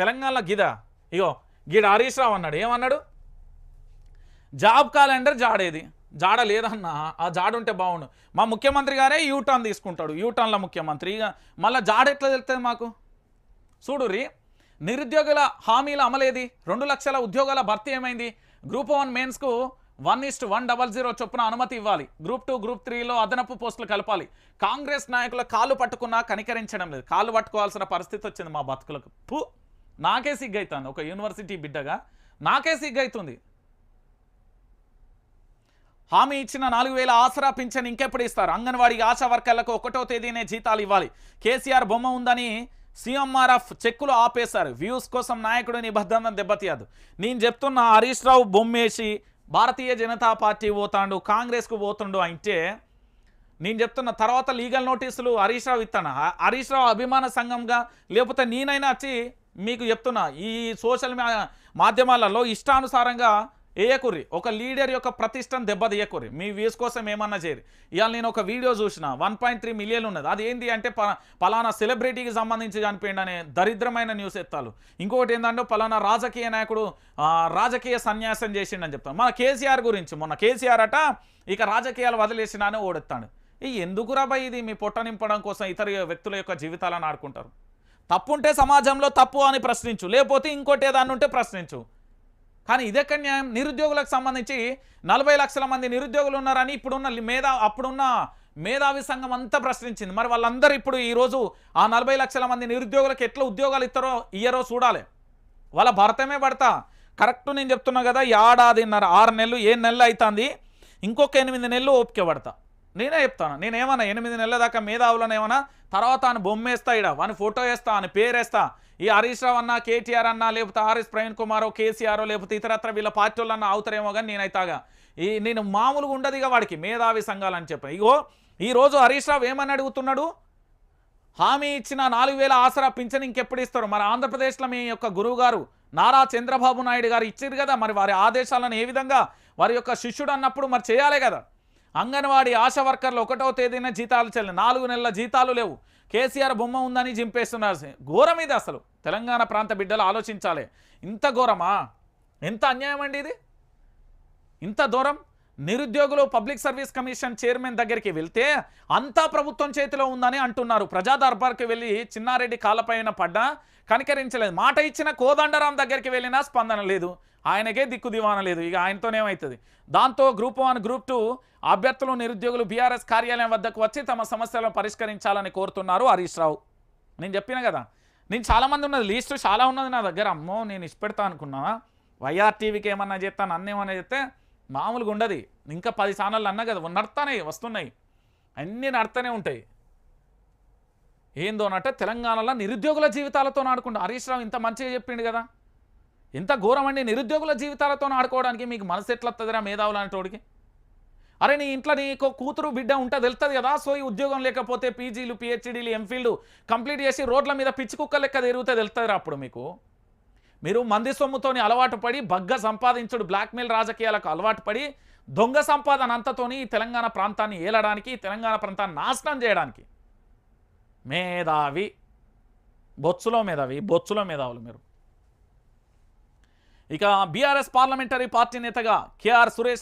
తెలంగాణలో గిదా? ఇగో గీడ హరీష్ రావు అన్నాడు. ఏమన్నాడు? జాబ్ క్యాలెండర్ జాడేది. జాడ లేదన్నా ఆ జాడ ఉంటే బాగుండు. మా ముఖ్యమంత్రి గారే యూటర్న్ తీసుకుంటాడు. యూటర్న్ల ముఖ్యమంత్రి. ఇక మళ్ళీ జాడ ఎట్లా తెలుస్తుంది మాకు? చూడురి నిరుద్యోగుల హామీల అమలేది. రెండు లక్షల ఉద్యోగాల భర్తీ ఏమైంది? Group one మెయిన్స్కు one is to one double zero చొప్పున అనుమతి ఇవ్వాలి. గ్రూప్ టూ గ్రూప్ త్రీలో అదనపు పోస్టులు కలపాలి. కాంగ్రెస్ నాయకుల కాళ్ళు పట్టుకున్నా కనికరించడం లేదు. కాళ్ళు పట్టుకోవాల్సిన పరిస్థితి వచ్చింది మా బతుకులకు. పూ నాకే సిగ్గైతుంది. ఒక యూనివర్సిటీ బిడ్డగా నాకే సిగ్గైతుంది. హామీ ఇచ్చిన నాలుగు వేల ఆసరా పింఛన్ ఇంకెప్పుడు ఇస్తారు? అంగన్వాడీ ఆశా వర్కర్లకు ఒకటో తేదీనే జీతాలు ఇవ్వాలి. కేసీఆర్ బొమ్మ ఉందని సీఎంఆర్ఎఫ్ చెక్కులు ఆపేశారు. వ్యూస్ కోసం నాయకుడు నిబద్ధన దెబ్బతీయదు. నేను చెప్తున్న హరీష్ రావు బొమ్మేసి భారతీయ జనతా పార్టీ పోతాండు కాంగ్రెస్కు పోతుండు అంటే నేను చెప్తున్న తర్వాత లీగల్ నోటీసులు హరీష్ రావు ఇస్తాను? హరీష్ రావు అభిమాన సంఘంగా లేకపోతే నేనైనా వచ్చి మీకు చెప్తున్నా ఈ సోషల్ మాధ్యమాలలో ఇష్టానుసారంగా వేయకుర్రి. ఒక లీడర్ యొక్క ప్రతిష్టను దెబ్బతీయకుర్రి. మీ వ్యూస్ కోసం ఏమన్నా చేయరు. ఇవాళ నేను ఒక వీడియో చూసిన వన్ పాయింట్ త్రీ మిలియన్ ఉన్నది. అది ఏంటి అంటే పలానా సెలబ్రిటీకి సంబంధించి చనిపోయింది అనే దరిద్రమైన న్యూస్ ఎత్తాలు. ఇంకొకటి ఏంటంటే పలానా రాజకీయ నాయకుడు రాజకీయ సన్యాసం చేసిండని చెప్తాను. మన కేసీఆర్ గురించి మొన్న కేసీఆర్ అట ఇక రాజకీయాలు వదిలేసినానే అని ఓడెత్తాడు. ఈ ఎందుకు రాబాయి ఇది? మీ పొట్ట నింపడం కోసం ఇతర వ్యక్తుల యొక్క జీవితాలను ఆడుకుంటారు. తప్పుంటే సమాజంలో తప్పు అని ప్రశ్నించు లేకపోతే ఇంకోటి ఏదాన్ని ఉంటే ప్రశ్నించు. కానీ ఇదెక్కడ న్యాయం? నిరుద్యోగులకు సంబంధించి నలభై లక్షల మంది నిరుద్యోగులు ఉన్నారని ఇప్పుడున్న మేధా అప్పుడున్న మేధావి సంఘం అంతా ప్రశ్నించింది. మరి వాళ్ళందరూ ఇప్పుడు ఈరోజు ఆ నలభై లక్షల మంది నిరుద్యోగులకు ఎట్లా ఉద్యోగాలు ఇస్తారో ఇయ్యరో చూడాలి. వాళ్ళ భరతమే పడతా. కరెక్ట్ నేను చెప్తున్నా కదా ఏడాదిన్నర ఆరు నెలలు ఏ నెలలు అవుతుంది ఇంకొక ఎనిమిది నెలలు ఓపిక పడతా. నేనే చెప్తాను. నేనేమన్నా ఎనిమిది నెలల దాకా మేధావులను ఏమన్నా తర్వాత ఆయన బొమ్మ వేస్తా ఇడ వాని ఫోటో వేస్తా అని పేరు వేస్తా ఈ హరీష్ రావు అన్న కేటీఆర్ అన్న లేకపోతే ఆర్ఎస్ ప్రవీణ్ కుమారో కేసీఆర్ లేకపోతే ఇతరత్ర వీళ్ళ పార్టీ వాళ్ళన్న అవుతారేమో కానీ నేనైతాగా ఈ నేను మామూలుగా ఉండదు ఇక వాడికి మేధావి సంఘాలని చెప్పి. ఇగో ఈరోజు హరీష్ రావు ఏమని అడుగుతున్నాడు? హామీ ఇచ్చిన నాలుగు వేల ఆసరా పింఛన్ ఇంకెప్పుడు ఇస్తారు? మరి ఆంధ్రప్రదేశ్లో మీ యొక్క గురువు గారు నారా చంద్రబాబు నాయుడు గారు ఇచ్చారు కదా మరి వారి ఆదేశాలను ఏ విధంగా వారి యొక్క శిష్యుడు అన్నప్పుడు మరి చేయాలి కదా? అంగన్వాడీ ఆశా వర్కర్లు ఒకటో తేదీన జీతాలు చెల్లి నాలుగు నెలల జీతాలు లేవు. కేసీఆర్ బొమ్మ ఉందని చింపేస్తున్నారు ఘోరం ఇది అసలు. తెలంగాణ ప్రాంత బిడ్డలు ఆలోచించాలి. ఇంత ఘోరమా? ఎంత అన్యాయం అండి ఇది? ఇంత దూరం? నిరుద్యోగులు పబ్లిక్ సర్వీస్ కమిషన్ చైర్మన్ దగ్గరికి వెళ్తే అంతా ప్రభుత్వం చేతిలో ఉందని అంటున్నారు. ప్రజా దర్బార్కి వెళ్ళి చిన్నారెడ్డి కాళ్ళపైన పడ్డా కనికరించలేదు. మాట ఇచ్చిన కోదండరాం దగ్గరికి వెళ్ళినా స్పందన లేదు. ఆయనకే దిక్కు దివాన లేదు. ఇక ఆయనతోనేమవుతుంది దాంతో గ్రూప్ వన్ గ్రూప్ టూ అభ్యర్థులు నిరుద్యోగులు బీఆర్ఎస్ కార్యాలయం వద్దకు వచ్చి తమ సమస్యలను పరిష్కరించాలని కోరుతున్నారు హరీష్ రావు. నేను చెప్పిన కదా నేను చాలామంది ఉన్నది లీస్టు చాలా ఉన్నది నా దగ్గర. అమ్మో నేను ఇష్టపెడతా అనుకున్నా. వైఆర్ టీవీకి ఏమన్నా చెప్తాను అన్నేమన్నా చెప్తే మామూలుగా ఉండదు. ఇంకా పది స్థానాలు అన్నా కదా నడుతున్నాయి వస్తున్నాయి. అన్నీ నడతానే ఉంటాయి. ఏందో అంటే తెలంగాణలో నిరుద్యోగుల జీవితాలతో ఆడుకుంటా హరీష్ రావు ఇంత మంచిగా చెప్పిండు కదా. ఎంత ఘోరమండి నిరుద్యోగుల జీవితాలతో ఆడుకోవడానికి మీకు మనసు ఎట్లా వస్తుందిరా మేధావులు అనేటోడికి? అరే నీ ఇంట్లో నీకు కూతురు బిడ్డ ఉంటే తెలుస్తుంది కదా సో ఈ ఉద్యోగం లేకపోతే పీజీలు పిహెచ్డీలు ఎంఫీల్డ్ కంప్లీట్ చేసి రోడ్ల మీద పిచ్చి కుక్క లెక్క తిరిగితే తెలుస్తుంది అప్పుడు మీకు? మీరు మంది సొమ్ముతోని అలవాటు పడి బగ్గ సంపాదించుడు బ్లాక్మెయిల్ రాజకీయాలకు అలవాటు పడి దొంగ సంపాదన అంతతోని తెలంగాణ ప్రాంతాన్ని ఏలడానికి తెలంగాణ ప్రాంతాన్ని నాశనం చేయడానికి. మేధావి. బొచ్చులో మేధావి బొచ్చులో మేధావులు మీరు. ఇక బీఆర్ఎస్ పార్లమెంటరీ పార్టీ నేతగా కేఆర్ సురేష్